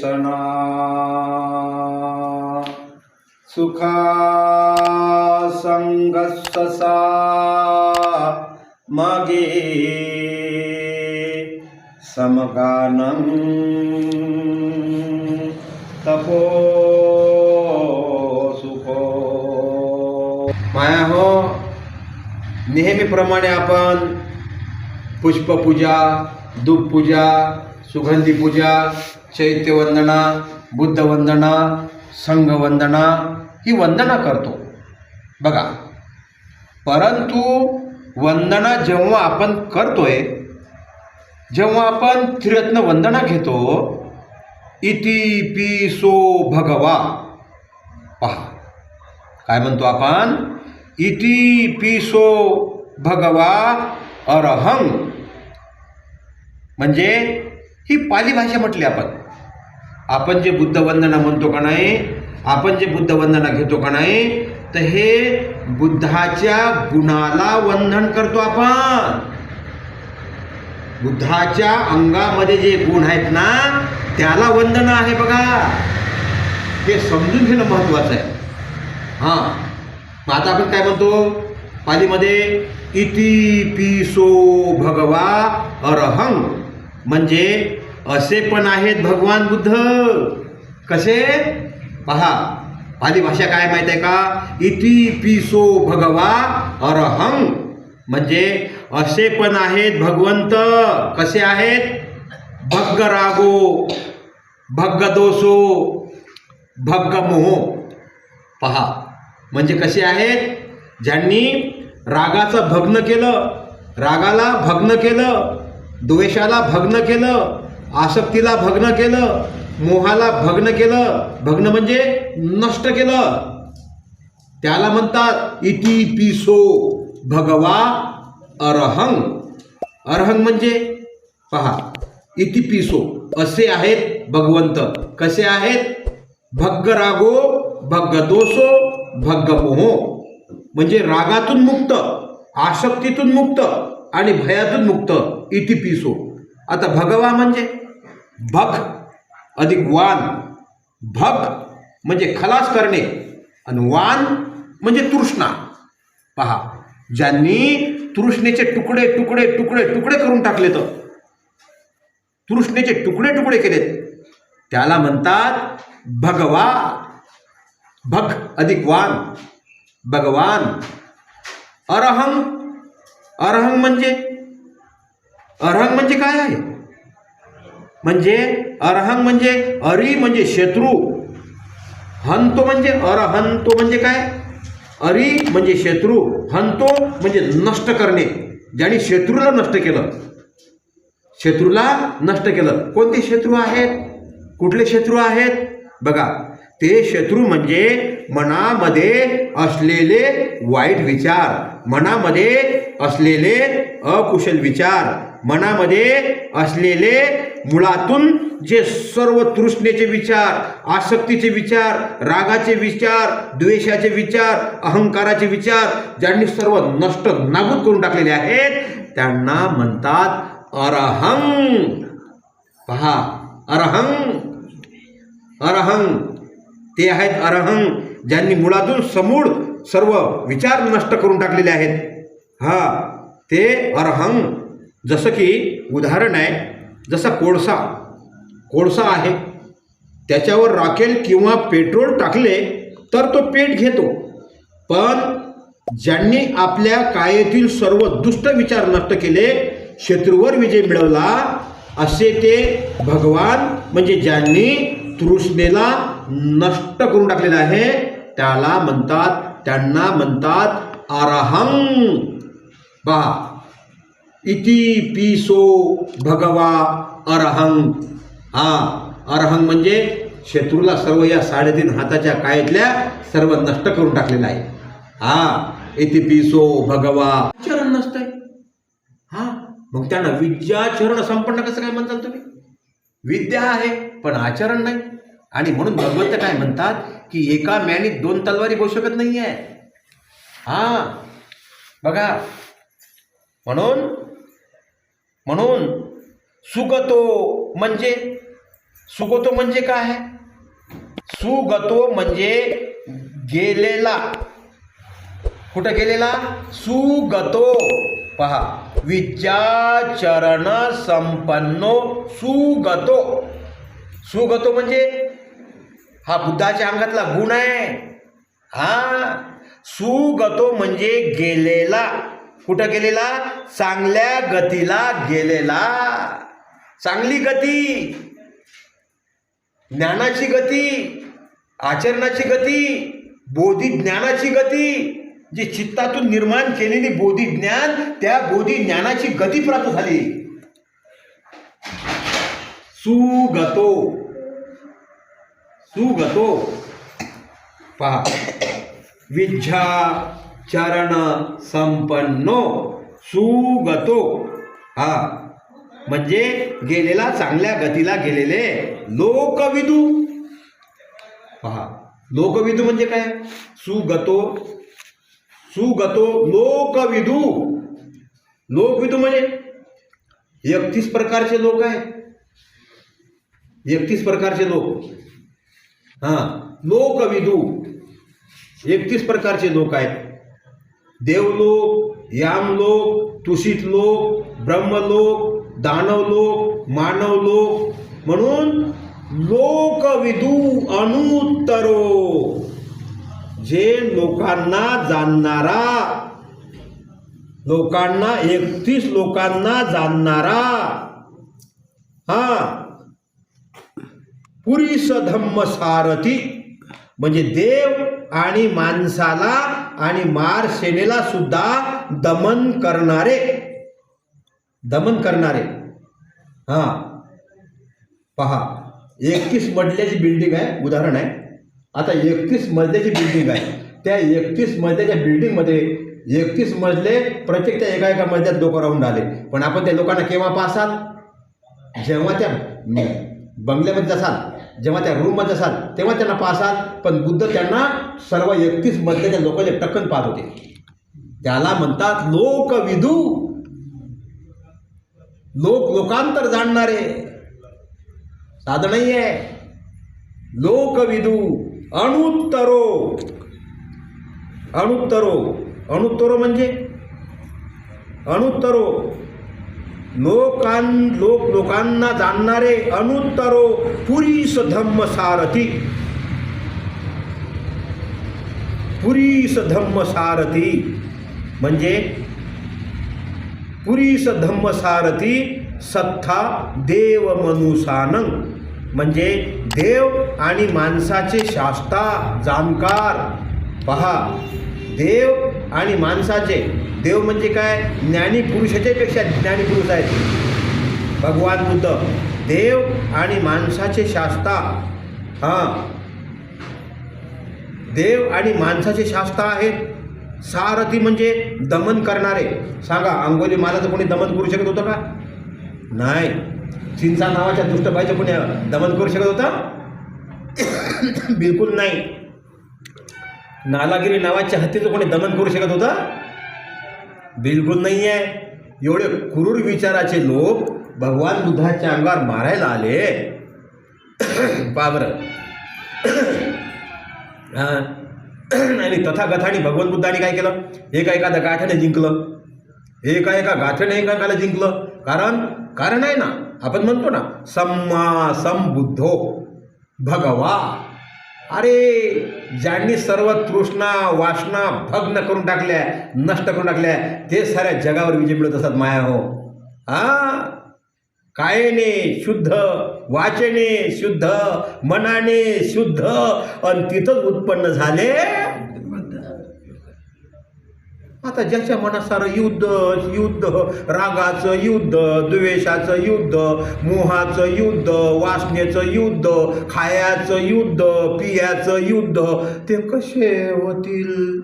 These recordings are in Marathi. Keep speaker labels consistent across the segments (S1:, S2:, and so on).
S1: सणा सुखा संगससा मगे तपो सुखो। माया हो नेहमीप्रमाणे आपण पुष्पपूजा धूपपूजा सुगंधी पूजा चैत्यवंदना बुद्धवंदना संघवंदना ही वंदना करतो. बघा परंतु वंदना जेव्हा आपण करतोय जेव्हा आपण त्रिरत्न वंदना घेतो इति पी सो भगवा. पहा काय म्हणतो आपण? इति पिसो भगवा अरहं. म्हणजे ही पाली भाषा म्हटली आपण. आपण जे बुद्धवंदना म्हणतो का नाही आपण जे बुद्धवंदना घेतो का नाही तर हे बुद्धाच्या गुणाला वंदन करतो आपण. बुद्धाच्या अंगामध्ये जे गुण आहेत ना त्याला वंदन आहे बघा. हे समजून घेणं महत्त्वाचं आहे. हां. मग आता आपण काय म्हणतो? पालीमध्ये इति पिसो भगवा अरहंग. म्हणजे असे पण आहेत भगवान बुद्ध. कसे? पहा पाली भाषा काय माहीत आहे का? इति पिसो भगवा अरहं. म्हणजे असे पण आहेत भगवंत. कसे आहेत? भग्ग रागो भग्ग दोषो भग्ग मोह पहा म्हणजे कसे आहेत? ज्यांनी रागाचं भग्न केलं रागाला भग्न केलं द्वेषाला भग्न केलं आसक्तीला भग्न केलं मोहाला भग्न केलं. भग्न म्हणजे नष्ट केलं. त्याला म्हणतात इति पिसो भगवा अरहंग. अरहंग म्हणजे पहा इति पिसो. असे आहेत भगवंत. कसे आहेत? भग्ग रागो भग्ग दोसो भग्ग मोहो म्हणजे रागातून मुक्त आसक्तीतून मुक्त आणि भयातून मुक्त इति पिसो. आता भगवा म्हणजे? भक अधिक वान. भक म्हणजे खलास करणे आणि वान म्हणजे तृष्णा. पहा ज्यांनी तृष्णेचे तुकडे तुकडे तुकडे तुकडे करून टाकले तर तृष्णेचे तुकडे तुकडे केलेत त्याला म्हणतात भगवा भक अधिक वान. भगवान. अरहंग. अरहंग म्हणजे? अरहंग म्हणजे काय आहे? म्हणजे अरहंग म्हणजे अरी म्हणजे शत्रू. हंतो म्हणजे अरहंतो म्हणजे काय? अरी म्हणजे शत्रू. हंतो म्हणजे नष्ट करणे. ज्याने शत्रूला नष्ट केलं. शत्रूला नष्ट केलं. कोणते शत्रू आहेत? कुठले शत्रू आहेत? बघा ते शत्रू म्हणजे मनामध्ये असलेले वाईट विचार मनामध्ये असलेले अकुशल विचार. मनामध्ये असलेले मुळातून जे सर्व तृष्णेचे विचार आसक्तीचे विचार रागाचे विचार द्वेषाचे विचार अहंकाराचे विचार ज्यांनी सर्व नष्ट नाबूद करून टाकलेले आहेत त्यांना म्हणतात अरहंग. पहा अरहंग. अरहंग. ते आहेत अरहंग ज्यांनी मुळातून समूळ सर्व विचार नष्ट करून टाकलेले आहेत. हा ते अरहंग. जसं की उदाहरण आहे जसा कोळसा कोळसा आहे. त्याच्यावर राखेल किंवा पेट्रोल टाकले तर तो पेट घेतो. पण ज्यांनी आपल्या कायेतील सर्व दुष्ट विचार नष्ट केले शत्रूवर विजय मिळवला असे ते भगवान म्हणजे ज्यांनी तृष्णेला नष्ट करून टाकलेलं आहे त्याला म्हणतात त्यांना म्हणतात अरहंग पहा इति पिसो भगवा अरहंग हा अरहंग म्हणजे शत्रूला सर्व या साडेतीन हाताच्या कायतल्या सर्व नष्ट करून टाकलेलं आहे. हा इति पिसो भगवा. आचरण नसतंय. हा मग त्यांना विद्याचरण संपन्न कसं काय म्हणताल तुम्ही? विद्या आहे पण आचरण नाही. आणि म्हणून भगवंत काय म्हणतात की एका मॅनीत दोन तलवारी होऊ शकत नाही आहे हा बघा. म्हणून म्हणून सुगतो म्हणजे सुगतो म्हणजे काय सुगतो म्हणजे गेलेला. कुठं गेलेला? सुगतो. पहा विद्याचरण संपन्नो सुगतो. सुगतो म्हणजे हा बुद्धाच्या अंगातला गुण आहे. हा सुगतो म्हणजे गेलेला. कुठं गेलेला? चांगल्या गतीला गेलेला. चांगली गती. ज्ञानाची गती. आचरणाची गती. बोधी ज्ञानाची गती. जी चित्तातून निर्माण केलेली बोधी ज्ञान त्या बोधी ज्ञानाची गती प्राप्त झाली. सुगतो. सुगतो. पहा. विद्या चरण संपन्नो सुगतो. हा. म्हणजे गेलेला चांगल्या गतीला गेलेले लोकविदू. पहा लोकविदू म्हणजे काय? सुगतो. सुगतो लोकविदू. लोकविदू म्हणजे एकतीस प्रकारचे लोक आहे. एकतीस प्रकारचे लोक. हां लोकविदू. एकतीस प्रकारचे लोक आहेत. देवलोक यामलोक तुषित लोक ब्रह्मलोक दानवलोक मानवलोक म्हणून लोकविदू अनुत्तरो. जे लोकांना जाणणारा लोकांना एकतीस लोकांना जाणणारा हा पुरीस धम्म सारथी म्हणजे देव आणि माणसाला आणि मार सेनेला सुद्धा दमन करणारे. दमन करणारे. हां. पहा एकतीस मजल्याची बिल्डिंग आहे उदाहरण आहे. आता एकतीस मजल्याची बिल्डिंग आहे. त्या एकतीस मजल्याच्या बिल्डिंगमध्ये एकतीस मजले प्रत्येक त्या एका एका मजल्यात लोक राहून राहिले. पण आपण त्या लोकांना केव्हा पाहसाल? जेव्हा त्या बंगल्यामध्ये जासाल. जेव्हा त्या रूममध्ये असाल तेव्हा त्यांना पाहसाल पण बुद्ध त्यांना सर्व एकतीस मधल्याच्या लोकांचे टक्कन पाहत होते. त्याला म्हणतात लोकविदू. लोक लोकांतर जाणणारे. साधं नाही आहे. लोकविदू अणुत्तरो अणुत्तरो अणुत्तरो म्हणजे? अणुत्तरो लोकां लोक लोकांना जाणणारे अनुत्तरो पुरीस धम्मसारथी पुरीस धम्म सारथी. म्हणजे? पुरीस धम्मसारथी सत्ता देव मनुसानं. म्हणजे देव आणि माणसाचे शास्ता जाणकार. पहा. देव आणि माणसाचे. देव म्हणजे काय? ज्ञानी पुरुषाच्यापेक्षा ज्ञानी पुरुष आहेत. भगवान बुद्ध. देव आणि माणसाचे शास्ता. हां. देव आणि माणसाचे शास्ता आहेत. सारथी म्हणजे दमन करणारे. सांगा अंगोली महाराज कोणी दमन करू शकत होतं का? नाही. चिंचा नावाच्या दुष्टबाईचं कोणी दमन करू शकत होतं? बिलकुल नाही. नालागिरी नावाच्या हत्तीचं कोणी दमन करू शकत होतं? बिलकुल नाही आहे एवढे क्रूर विचाराचे लोक भगवान बुद्धाच्या अंगावर मारायला आले. बाबर आणि तथागथाने भगवान बुद्धाने काय केलं? एका एखाद्या गाठ्याने जिंकलं. एका एका गाठ्याने एका एकाला जिंकलं. कारण कारण आहे ना आपण म्हणतो ना सम्मा संबुद्धो भगवा. अरे ज्यांनी सर्व तृष्णा वासना भग्न करून टाकल्या नष्ट करून टाकल्या ते साऱ्या जगावर विजय मिळत असतात माया हो. आ? कायेने शुद्ध वाचेने शुद्ध मनाने शुद्ध आणि तिथंच उत्पन्न झाले. आता ज्याच्या मनात सारं युद्ध युद्ध रागाचं युद्ध द्वेषाचं युद्ध मोहाचं युद्ध वासनेचं युद्ध खायाचं युद्ध पियाचं युद्ध ते कसे होतील?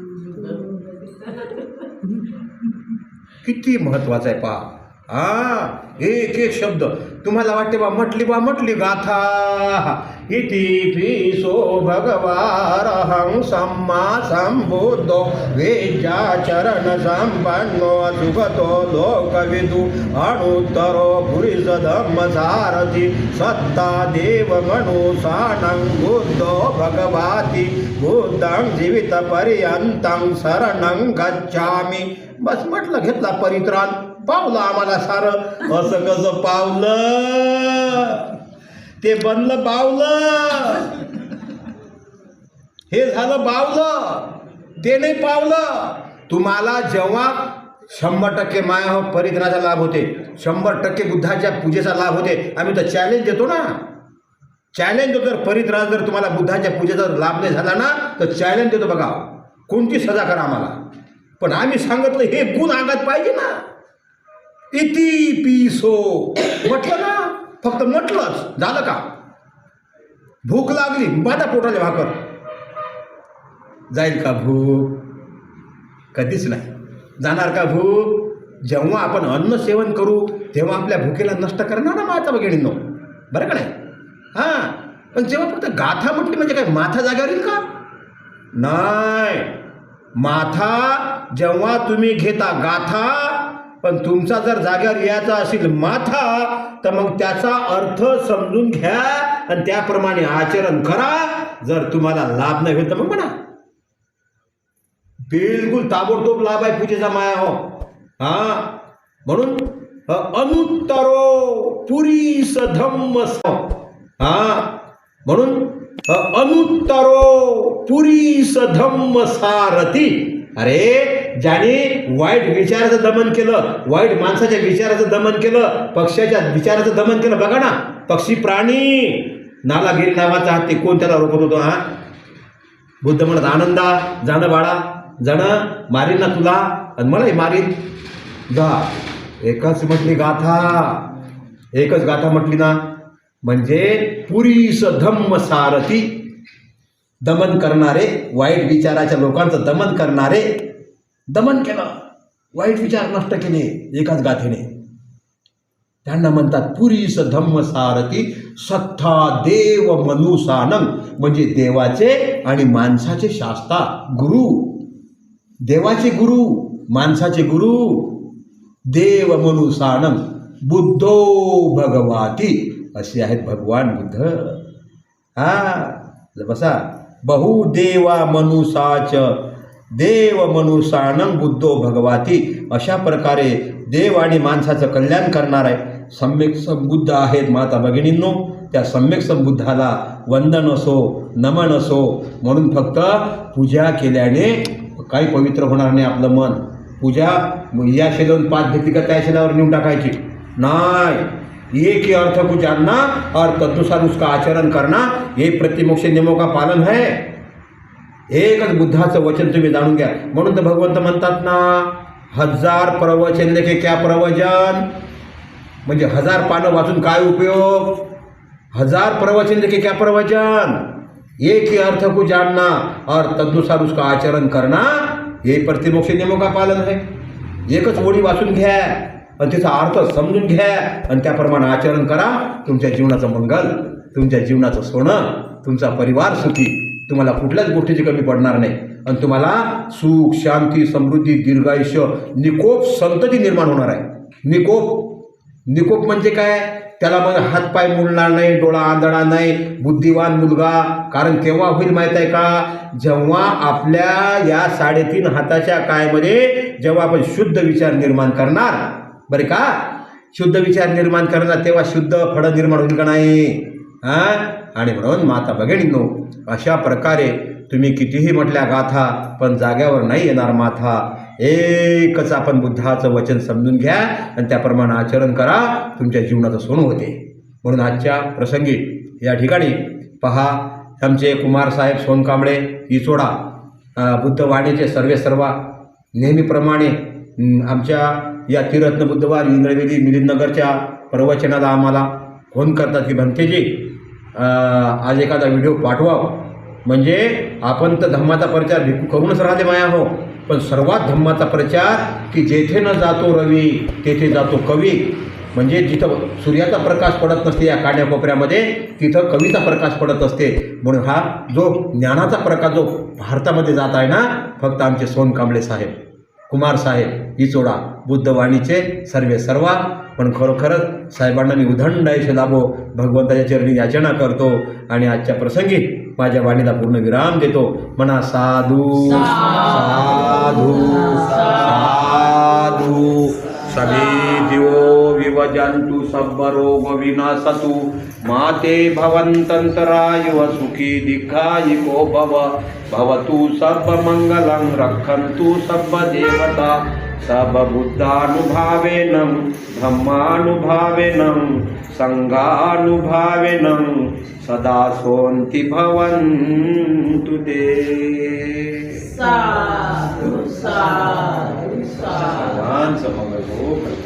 S1: किती महत्वाचं आहे पहा. हा एक एक शब्द. तुम्हाला वाटते बा म्हटली बा म्हटली गाथा. इति पिसो भगवारहं सम्मा संबुद्धो वेद्याचरण संपन्नो सुगतो लोकविदु अणुत्तरो पुरुषधम्मसारथि सत्ता देवमनुसानं बुद्धो भगवाति बुद्धं जीवितपर्यन्तं शरणं गच्छामि. बस म्हटलं घेतला परित्राण. पावलं आम्हाला सारं. असं कसं पावलं? ते बनलं बावलं. हे झालं बावलं. ते नाही पावलं. तुम्हाला जेव्हा शंभर टक्के माया हो परित्राचा लाभ होते. शंभर टक्के बुद्धाच्या पूजेचा लाभ होते. आम्ही तर चॅलेंज देतो ना. चॅलेंज देतो. जर परित्राण जर तुम्हाला बुद्धाच्या पूजेचा लाभ नाही झाला ना तर चॅलेंज देतो बघा. कोणती सजा करा आम्हाला. पण आम्ही सांगितलं हे गुण अंगात पाहिजे ना. इति पिसो. म्हटलं ना? फक्त म्हटलंच. झालं का? भूक लागली. बाधा पोटाले भाकर. जाईल का भूक? कधीच नाही. जाणार का भूक? जेव्हा आपण अन्न सेवन करू तेव्हा आपल्या भुकेला नष्ट करणार ना माता भगिनींनो? बरं का नाही? हां. पण जेव्हा फक्त गाथा म्हटली म्हणजे काय? माथा जाग्यावर येईल का? नाही. माथा जेव्हा तुम्ही घेता गाथा पण तुमचा जर जाग्यावर यायचा असेल माथा तर मग त्याचा अर्थ समजून घ्या आणि त्याप्रमाणे आचरण करा. जर तुम्हाला लाभ नाही होत तर मग म्हणा. बिलकुल ताबडतोब लाभ आहे पूजेचा माया हो. हा? म्हणून अनुत्तरो पुरी सधम्म हा? म्हणून अनुत्तरो पुरीस धम्म सारथी. अरे ज्याने वाईट विचाराचं दमन केलं वाईट माणसाच्या विचाराचं दमन केलं पक्षाच्या विचाराचं दमन केलं बघा ना पक्षी प्राणी. नालागिरी नावाचा हा ते कोण त्याला रोखत होतो हा? बुद्ध म्हणत आनंदा जाणं बाळा जाणं मारीन ना तुला. आणि मलाही मारीन. जा. एकच म्हटली गाथा. एकच गाथा म्हटली ना म्हणजे पुरीस धम्म सारथी. दमन करणारे वाईट विचाराच्या लोकांचं दमन करणारे दमन केलं. वाईट विचार नष्ट केले एकाच गाथेने. त्यांना म्हणतात पुरीस धम्म सारथी सत्ता देव मनुसानम. म्हणजे देवाचे आणि माणसाचे शास्ता गुरु. देवाचे गुरु माणसाचे गुरु. देव मनुसानम. बुद्धो भगवाती. असे आहेत भगवान बुद्ध. हा बसा. बहुदेवा मनुसाच देव मनुसानं बुद्धो भगवाती. अशा प्रकारे देव आणि माणसाचं कल्याण करणार आहे. सम्यक संबुद्ध आहेत माता भगिनींनो. त्या सम्यक संबुद्धाला वंदन असो नमन असो म्हणून फक्त पूजा केल्याने काही पवित्र होणार नाही आपलं मन. पूजा या शेजारून पाच घेतली का त्या शेजावर नेऊन टाकायची. नाही. एक ही अर्थ पूजांना जानना और तदनुसार उसका आचरण करना हे प्रतिमोक्ष नियमों का पालन है एकच बुद्धाचं वचन तुम्ही जाणून घ्या. म्हणून तर भगवंत म्हणतात ना हजार प्रवचन लेखे क्या प्रवचन? म्हणजे हजार पानं वाचून काय उपयोग? हजार प्रवचन लेखे क्या प्रवचन? एक ही अर्थ को जानना और तदनुसार उसका आचरण करना हे प्रतिमोक्ष नियमों का पालन है। एकच ओळी वाचून घ्या आणि तिचा अर्थ समजून घ्या आणि त्याप्रमाणे आचरण करा. तुमच्या जीवनाचं मंगल तुमच्या जीवनाचं सोनं तुमचा परिवार सुखी. तुम्हाला कुठल्याच गोष्टीची कमी पडणार नाही. आणि तुम्हाला सुख शांती समृद्धी दीर्घायुष्य निकोप संतती निर्माण होणार आहे. निकोप. निकोप म्हणजे काय? त्याला मग हातपाय मुडणार नाही डोळा आंधळा नाही बुद्धिवान मुलगा. कारण केव्हा होईल माहीत आहे का? जेव्हा आपल्या या साडेतीन हाताच्या कायमध्ये जेव्हा आपण शुद्ध विचार निर्माण करणार. बरे का? शुद्ध विचार निर्माण करणार तेव्हा शुद्ध फळं निर्माण होईल का नाही? हां? आणि म्हणून माता भगिनींनो अशा प्रकारे तुम्ही कितीही म्हटल्या गाथा पण जाग्यावर नाही येणार माथा. एकच आपण बुद्धाचं वचन समजून घ्या आणि त्याप्रमाणे आचरण करा तुमच्या जीवनाचं सोनं होते. म्हणून आजच्या प्रसंगी या ठिकाणी पहा आमचे कुमारसाहेब सोनकांबळे इचोडा बुद्धवाणीचे सर्वे सर्वा नेहमीप्रमाणे आमच्या या तिरत्न बुद्धवार इंद्रवेदी मिलिंदनगरच्या प्रवचनाला आम्हाला फोन करतात की भंतेजी आज एखादा व्हिडिओ पाठवा म्हणजे आपण तर धम्माचा प्रचार भिकू करूनच राहते माया हो. पण सर्वात धम्माचा प्रचार की जेथे न जातो रवी तेथे जातो कवी. म्हणजे जिथं सूर्याचा प्रकाश पडत नसते या काड्याकोपऱ्यामध्ये तिथं कवीचा प्रकाश पडत असते. म्हणून हा जो ज्ञानाचा प्रकाश जो भारतामध्ये जात आहे ना फक्त आमचे सोन कांबळे साहेब कुमार साहेब इचोडा बुद्धवाणीचे सर्वे सर्वा पण खरोखरच साहेबांना मी उदंड आयुष्य लाभो भगवंताच्या चरणी याचना करतो आणि आजच्या प्रसंगी माझ्या वाणीला पूर्ण विराम देतो. म्हणा साधू साधू साधू सभी दिवो विवजंतु सब विनाशतु माते भवन्तन्तरायुव सुखी दिखायिको भव भवतु सब मंगलं रक्षन्तु सब देवता सब बुद्धानुभावेन ब्रह्मानुभावेन संघानुभावेन सदा सोन्ति भवन्तु ते। भगवान समग्र